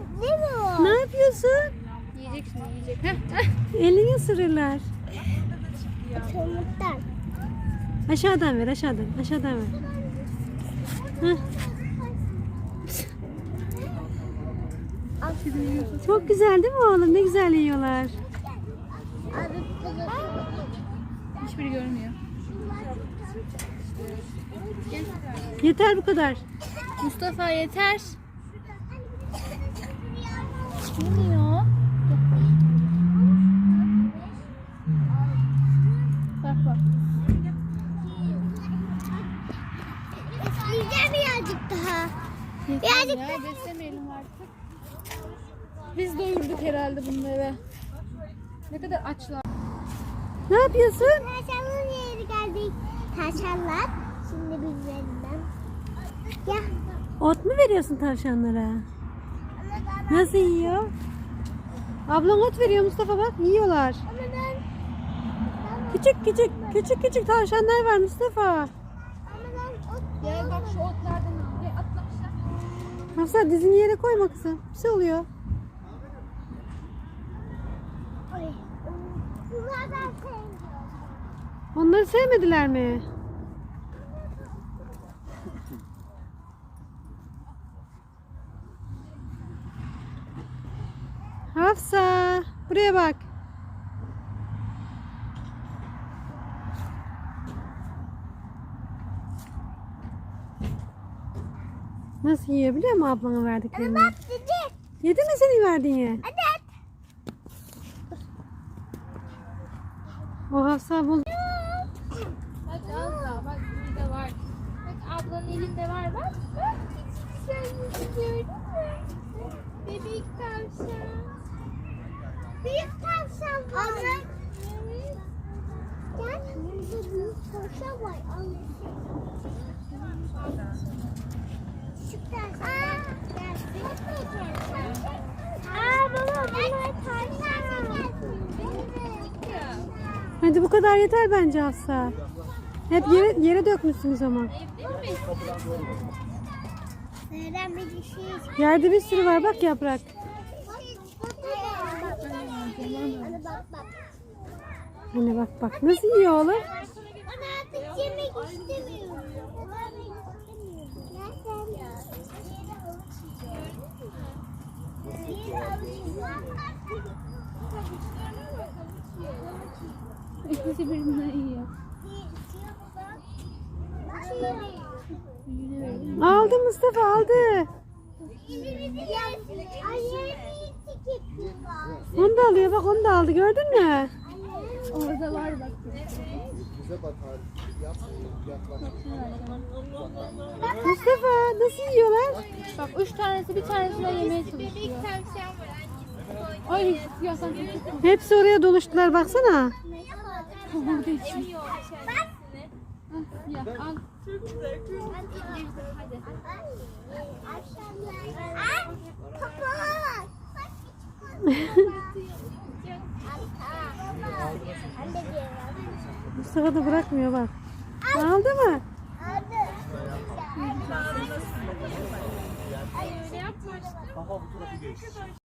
o? Ne yapıyorsun? Yiyecek şimdi yiyecek. Elini ısırırlar. Çamurdan. Aşağıdan ver aşağıdan. Aşağıdan ver. Heh. Çok güzel değil mi oğlum? Ne güzel yiyorlar. Hiçbiri görmüyor. Yeter bu kadar. Mustafa yeter. Yemiyor. Bak bak. Yiyeceğim birazcık daha. Birazcık ya beslemeyelim artık. Biz doyurduk herhalde bunları. Ne kadar açlar. Ne yapıyorsun? Tavşanın yeri geldik. Tavşanlar. Şimdi bizlerinden. Ya. Ot mu veriyorsun tavşanlara? Nasıl yiyor? Ablan ot veriyor Mustafa bak yiyorlar. Küçük küçük küçük küçük tavşanlar var Mustafa. aşağı. Hafsa dizini yere koyma kızım. Bir şey oluyor. Onları sevmediler mi? Hafsa, buraya bak. Nasıl yiyor biliyor musun ablana verdiklerini? Bak dedi. Yedi mi senin verdiğini? Evet. O Hafsa bul. Bak daha bak burada var. Bak ablanın elinde var bak. Bak sen gördün mü? Bebek tavşan. Büyük tavşan var. Evet. Gel. Burada büyük tavşan var. Al. Küçük tavşan. Aa. Gel. Aa baba bunlar tavşan. Hadi bu kadar yeter bence Hafsa. Hep yere, yere dökmüşsünüz ama. Yerde bir sürü var bak yaprak. Anne bak bak nasıl yiyor oğlum? Ana artık yemek istemiyorum. İkisi birinden yiyor. Aldı Mustafa aldı. Onu da alıyor bak onu da aldı gördün mü? Orada var bak. Mustafa nasıl yiyorlar? Bak üç tanesi bir tanesinden yemeye çalışıyor. Ay çok Hepsi oraya doluştular baksana. burada için. Ya al. Mustafa da bırakmıyor bak. Aldı mı? Öyle yapma işte.